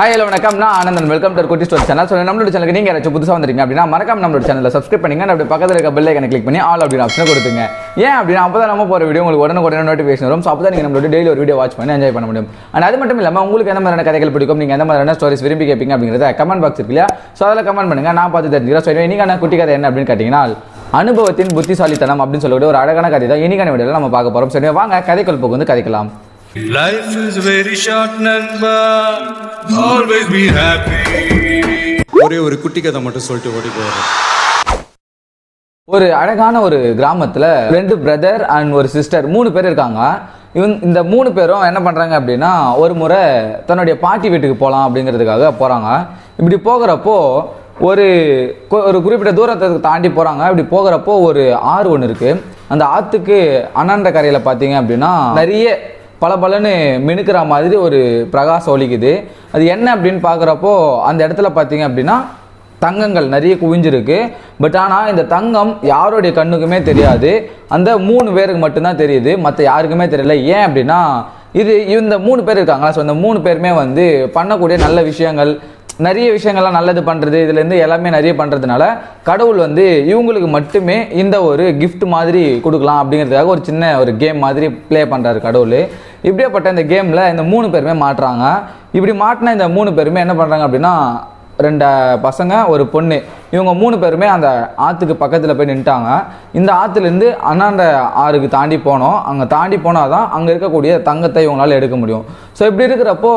Hi hello வணக்கம். நான் Anandan. Welcome to Kutti store channel so நம்மளோட சேனலுக்கு நீங்கள் யாராச்சும் புதுசாக வந்திருக்கீங்க அப்படின்னா மறக்காம நம்மளோட சேனலில் சப்ஸ்கிரைப் பண்ணிங்க அப்படி பக்கத்தில் இருக்க பெல் ஐக்கனை கிளிக் பண்ணி ஆல் அப்படின்னு ஆப்ஷனை கொடுத்துங்க. ஏன் அப்படின்னா அப்போ தான் நம்ம போகிற வீடியோ உங்களுக்கு உடனே உடனே நோட்டிஃபிகேஷன் வரும். ஸோ அப்போ தான் நீங்கள் நம்மளோட டெய்லி ஒரு வீடியோ வாட்ச் பண்ணி என்ஜாய் பண்ண முடியும். அண்ட் அது மட்டும் இல்லாமல் உங்களுக்கு எந்த மாதிரியான கதைகள் பிடிக்கும்? நீங்கள் எந்த மாதிரியான ஸ்டோரிஸ் விரும்பி கேட்பீங்க அப்படிங்கிறத கமெண்ட் பாக்ஸ் இருக்கு இல்லையா? ஸோ அதில் கமெண்ட் பண்ணுங்கள் நான் பார்த்து தெரிஞ்சுக்கிறேன். ஸோ இன்னைக்கான குட்டி கதை என்ன அப்படின்னு கேட்டிங்கன்னா அனுபவத்தின் புத்திசாலித்தனம் அப்படின்னு சொல்லக்கூடிய ஒரு அழகான கதை தான் இனிக்கான வீடியோவில் நம்ம பார்க்க போகிறோம் சரி வாங்க. கதைக்குள் போக்கு வந்து கதைக்கலாம். Life is very short, Nanba. Always be happy. ஒரே ஒரு குட்டி கதை மட்டும் சொல்லிட்டு ஓடி போயிடுறேன். ஒரு அழகான ஒரு கிராமத்தில் ரெண்டு பிரதர் அண்ட் ஒரு சிஸ்டர் மூணு பேர் இருக்காங்க. இவன் இந்த மூணு பேரும் என்ன பண்ணுறாங்க அப்படின்னா ஒரு முறை தன்னுடைய பாட்டி வீட்டுக்கு போகலாம் அப்படிங்கிறதுக்காக போகிறாங்க இப்படி போகிறப்போ ஒரு ஒரு குறிப்பிட்ட தூரத்தை தாண்டி போகிறாங்க இப்படி போகிறப்போ ஒரு ஆறு ஒன்று இருக்குது அந்த ஆற்றுக்கு அண்ணாண்ட கரையில் பார்த்தீங்க அப்படின்னா நிறைய பளபளன்னு மினுக்கிற மாதிரி ஒரு பிரகாசம் ஒலிக்குது. அது என்ன அப்படின்னு பார்க்குறப்போ அந்த இடத்துல பார்த்தீங்க அப்படின்னா தங்கங்கள் நிறைய குவிஞ்சிருக்கு. பட் ஆனால் இந்த தங்கம் யாருடைய கண்ணுக்குமே தெரியாது. அந்த மூணு பேருக்கு மட்டும்தான் தெரியுது. மற்ற யாருக்குமே தெரியல. ஏன் அப்படின்னா இது இந்த மூணு பேர் இருக்காங்களா? ஸோ இந்த மூணு பேருமே வந்து பண்ணக்கூடிய நல்ல விஷயங்கள் நிறைய விஷயங்கள்லாம் நல்லது பண்ணுறது இதுலேருந்து எல்லாமே நிறைய பண்ணுறதுனால கடவுள் வந்து இவங்களுக்கு மட்டுமே இந்த ஒரு கிஃப்ட் மாதிரி கொடுக்கலாம் அப்படிங்கிறதுக்காக ஒரு சின்ன ஒரு கேம் மாதிரி ப்ளே பண்ணுறாரு கடவுள். இப்படியேப்பட்ட இந்த கேமில் இந்த மூணு பேருமே மாட்டுறாங்க. இப்படி மாட்டின இந்த மூணு பேருமே என்ன பண்ணுறாங்க அப்படின்னா ரெண்டு பசங்க ஒரு பொண்ணு. இவங்க மூணு பேருமே அந்த ஆற்றுக்கு பக்கத்தில் போய் நின்ட்டாங்க இந்த ஆற்றுலேருந்து அண்ணாண்ட ஆறுக்கு தாண்டி போனோம். அங்கே தாண்டி போனால் தான் அங்கே இருக்கக்கூடிய தங்கத்தை இவங்களால் எடுக்க முடியும். ஸோ இப்படி இருக்கிறப்போ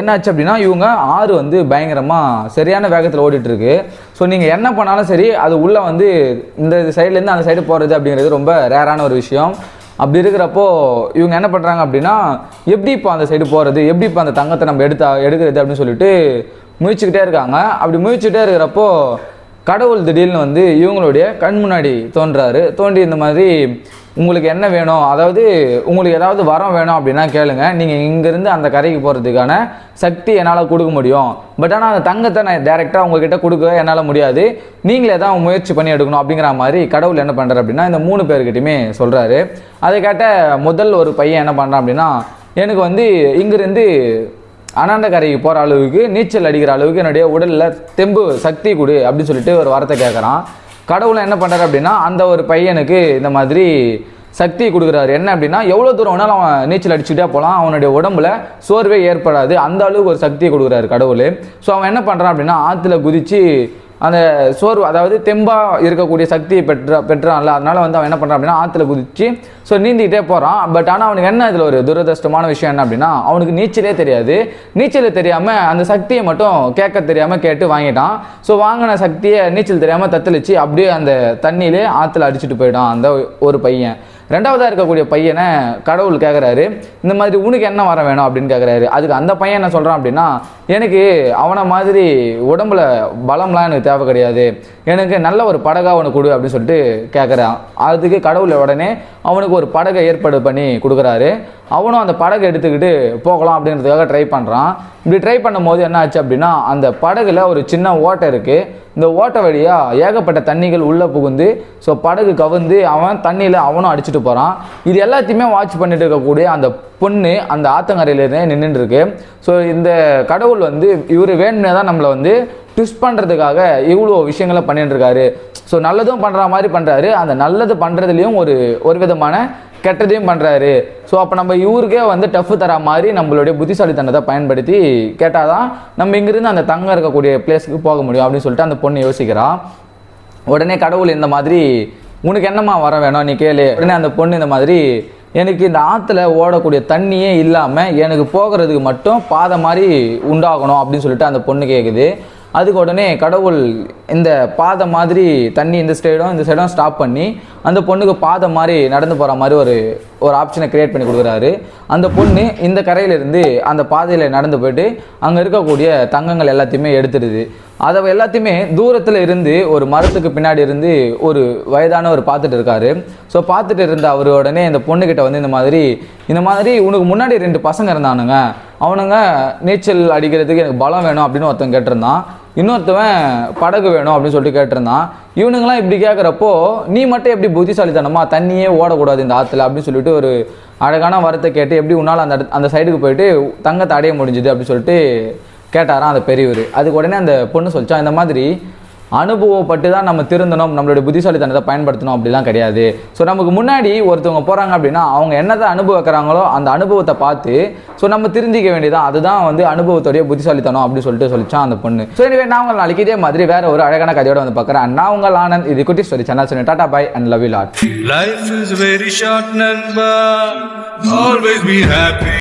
என்னாச்சு அப்படின்னா இவங்க ஆறு வந்து பயங்கரமாக சரியான வேகத்தில் ஓடிட்டுருக்கு. ஸோ நீங்கள் என்ன பண்ணாலும் சரி அது உள்ளே வந்து இந்த சைட்லேருந்து அந்த சைடு போகிறது அப்படிங்கிறது ரொம்ப ரேரான ஒரு விஷயம். அப்படி இருக்கிறப்போ இவங்க என்ன பண்ணுறாங்க அப்படின்னா எப்படி இப்போ அந்த சைடு போகிறது எப்படி இப்போ அந்த தங்கத்தை நம்ம எடுத்தா எடுக்கிறது அப்படின்னு சொல்லிட்டு முயற்சிக்கிட்டே இருக்காங்க. அப்படி முயற்சிக்கிட்டே இருக்கிறப்போ கடவுள் திடீர்னு வந்து இவங்களுடைய கண் முன்னாடி தோன்றாரு. தோன்றி இந்த மாதிரி உங்களுக்கு என்ன வேணும்? அதாவது உங்களுக்கு ஏதாவது வரம் வேணும் அப்படின்னா கேளுங்க. நீங்கள் இங்கேருந்து அந்த கரைக்கு போகிறதுக்கான சக்தி என்னால் கொடுக்க முடியும். பட் ஆனால் அந்த தங்கத்தை நான் டேரெக்டாக உங்ககிட்ட கொடுக்க என்னால் முடியாது. நீங்களே தான் முயற்சி பண்ணி எடுக்கணும் அப்படிங்கிற மாதிரி கடவுள் என்ன பண்ணுறாரு அப்படின்னா இந்த மூணு பேர்கிட்டையுமே சொல்கிறாரு அதை கேட்ட முதல் ஒரு பையன் என்ன பண்ணுறான் அப்படின்னா எனக்கு வந்து இங்கிருந்து அனாண்ட கரைக்கு போகிற அளவுக்கு நீச்சல் அடிக்கிற அளவுக்கு என்னுடைய உடலில் தெம்பு சக்தி கொடு அப்படின்னு சொல்லிட்டு ஒரு வார்த்தை கேட்குறான் கடவுளை என்ன பண்ணுறாரு அப்படின்னா அந்த ஒரு பையனுக்கு இந்த மாதிரி சக்தி கொடுக்குறாரு. என்ன அப்படின்னா எவ்வளோ தூரம் வேணாலும் அவன் நீச்சல் அடிச்சுட்டே போகலாம் அவனுடைய உடம்புல சோர்வே ஏற்படாது. அந்த அளவுக்கு ஒரு சக்தியை கொடுக்குறாரு கடவுள். ஸோ அவன் என்ன பண்ணுறான் அப்படின்னா ஆற்றுல குதித்து அந்த சோர்வு அதாவது தெம்பாக இருக்கக்கூடிய சக்தியை பெற்ற பெற்றான்ல அதனால் வந்து அவன் என்ன பண்ணுறான் அப்படின்னா ஆற்றுல குதிச்சு ஸோ நீந்திக்கிட்டே போகிறான் பட் ஆனால் அவனுக்கு என்ன இதில் ஒரு துரதிருஷ்டமான விஷயம் என்ன அப்படின்னா அவனுக்கு நீச்சலே தெரியாது. நீச்சல் தெரியாமல் அந்த சக்தியை மட்டும் கேட்க தெரியாமல் கேட்டு வாங்கிட்டான். ஸோ வாங்கின சக்தியை நீச்சல் தெரியாமல் தத்தளிச்சு அப்படியே அந்த தண்ணியிலே ஆற்றுல அடிச்சுட்டு போயிட்டான் அந்த ஒரு பையன். ரெண்டாவதாக இருக்கக்கூடிய பையனை கடவுள் கேட்குறாரு இந்த மாதிரி உனக்கு என்ன வர வேணும் அப்படின்னு கேட்குறாரு அதுக்கு அந்த பையன் என்ன சொல்கிறான் அப்படின்னா எனக்கு அவனை மாதிரி உடம்புல பலம்லாம் எனக்கு தேவை கிடையாது. எனக்கு நல்ல ஒரு படகா ஒன்று கொடு அப்படின்னு சொல்லிட்டு கேட்குறான் அதுக்கு கடவுள் உடனே அவனுக்கு ஒரு படகை ஏற்பாடு பண்ணி கொடுக்குறாரு. அவனும் அந்த படகை எடுத்துக்கிட்டு போகலாம் அப்படின்றதுக்காக ட்ரை பண்ணுறான் இப்படி ட்ரை பண்ணும்போது என்ன ஆச்சு அப்படின்னா அந்த படகுல ஒரு சின்ன ஓட்டை இருக்குது இந்த ஓட்டை வழியாக ஏகப்பட்ட தண்ணிகள் உள்ளே புகுந்து ஸோ படகு கவுந்து அவன் தண்ணியில் அவனும் அடிச்சுட்டு போகிறான் இது எல்லாத்தையுமே வாட்ச் பண்ணிட்டு இருக்கக்கூடிய அந்த பொண்ணு அந்த ஆத்தங்கரையிலேருந்தே நின்றுருக்கு ஸோ இந்த கடவுள் வந்து இவர் வேணும்னே தான் நம்மளை வந்து ட்விஸ்ட் பண்ணுறதுக்காக இவ்வளோ விஷயங்களை பண்ணிட்டுருக்காரு ஸோ நல்லதும் பண்ணுற மாதிரி பண்ணுறாரு அந்த நல்லது பண்ணுறதுலையும் ஒரு ஒரு விதமான கெட்டதையும் பண்ணுறாரு ஸோ அப்போ நம்ம இவருக்கே வந்து டஃப் தர மாதிரி நம்மளுடைய புத்திசாலித்தனத்தை பயன்படுத்தி கேட்டால் தான் நம்ம இங்கேருந்து அந்த தங்கம் இருக்கக்கூடிய பிளேஸ்க்கு போக முடியும் அப்படின்னு சொல்லிட்டு அந்த பொண்ணு யோசிக்கிறான் உடனே கடவுள் இந்த மாதிரி உனக்கு என்னம்மா வர வேணும்? நீ கேளு. உடனே அந்த பொண்ணு இந்த மாதிரி எனக்கு இந்த ஆற்றுல ஓடக்கூடிய தண்ணியே இல்லாமல் எனக்கு போகிறதுக்கு மட்டும் பாதை மாதிரி உண்டாகணும் அப்படின்னு சொல்லிட்டு அந்த பொண்ணு கேட்குது அதுக்கு உடனே கடவுள் இந்த பாதை மாதிரி தண்ணி இந்த சைடும் இந்த சைடும் ஸ்டாப் பண்ணி அந்த பொண்ணுக்கு பாதை மாதிரி நடந்து போகிற மாதிரி ஒரு ஒரு ஆப்ஷனை க்ரியேட் பண்ணி கொடுக்குறாரு. அந்த பொண்ணு இந்த கரையிலிருந்து அந்த பாதையில் நடந்து போயிட்டு அங்கே இருக்கக்கூடிய தங்கங்கள் எல்லாத்தையுமே எடுத்துடுது. அதை எல்லாத்தையுமே தூரத்தில் இருந்து ஒரு மரத்துக்கு பின்னாடி இருந்து ஒரு வயதானவர் பார்த்துட்டு இருக்காரு. ஸோ பார்த்துட்டு இருந்த அவர் உடனே இந்த பொண்ணுக்கிட்ட வந்து இந்த மாதிரி இந்த மாதிரி உனக்கு முன்னாடி ரெண்டு பசங்க இருந்தானுங்க. அவனுங்க நீச்சல் அடிக்கிறதுக்கு எனக்கு பலம் வேணும் அப்படின்னு ஒருத்தன் கேட்டிருந்தான். இன்னொருத்தவன் படகு வேணும் அப்படின்னு சொல்லிட்டு கேட்டிருந்தான். இவனுங்களாம் இப்படி கேட்குறப்போ நீ மட்டும் எப்படி புத்திசாலித்தனமா தண்ணியே ஓடக்கூடாது இந்த ஆற்றுல அப்படின்னு சொல்லிட்டு ஒரு அழகான வரத்தை கேட்டு எப்படி உன்னால் அந்த அந்த சைடுக்கு போயிட்டு தங்கத்தை அடைய முடிஞ்சுது? அப்படின்னு சொல்லிட்டு கேட்டாராம் அந்த பெரியவர். அதுக்கு உடனே அந்த பொண்ணு சொல்லிச்சான் இந்த மாதிரி அனுபவப்பட்டு தான் நம்ம திருந்தணும் நம்மளுடைய புத்திசாலித்தனத்தை பயன்படுத்தணும் அப்படிலாம் கிடையாது. ஸோ நமக்கு முன்னாடி ஒருத்தவங்க போகிறாங்க அப்படின்னா அவங்க என்னத்தை அனுபவிக்கிறாங்களோ அந்த அனுபவத்தை பார்த்து ஸோ நம்ம திருந்திக்க வேண்டியதான் அதுதான் வந்து அனுபவத்துடைய புத்திசாலித்தனம் அப்படின்னு சொல்லிட்டு சொல்லிச்சான் அந்த பொண்ணு. ஸோ எனவே நான் உங்கள் நாளைக்கு இதே மாதிரி வேற ஒரு அழகான கதையோட வந்து பார்க்குறேன். நான் உங்கள் ஆனந்த் இது குட்டி ஸ்டோரி சேனல் சொன்னேன். Tata bye and love you lot life is very short நண்பா. Always be happy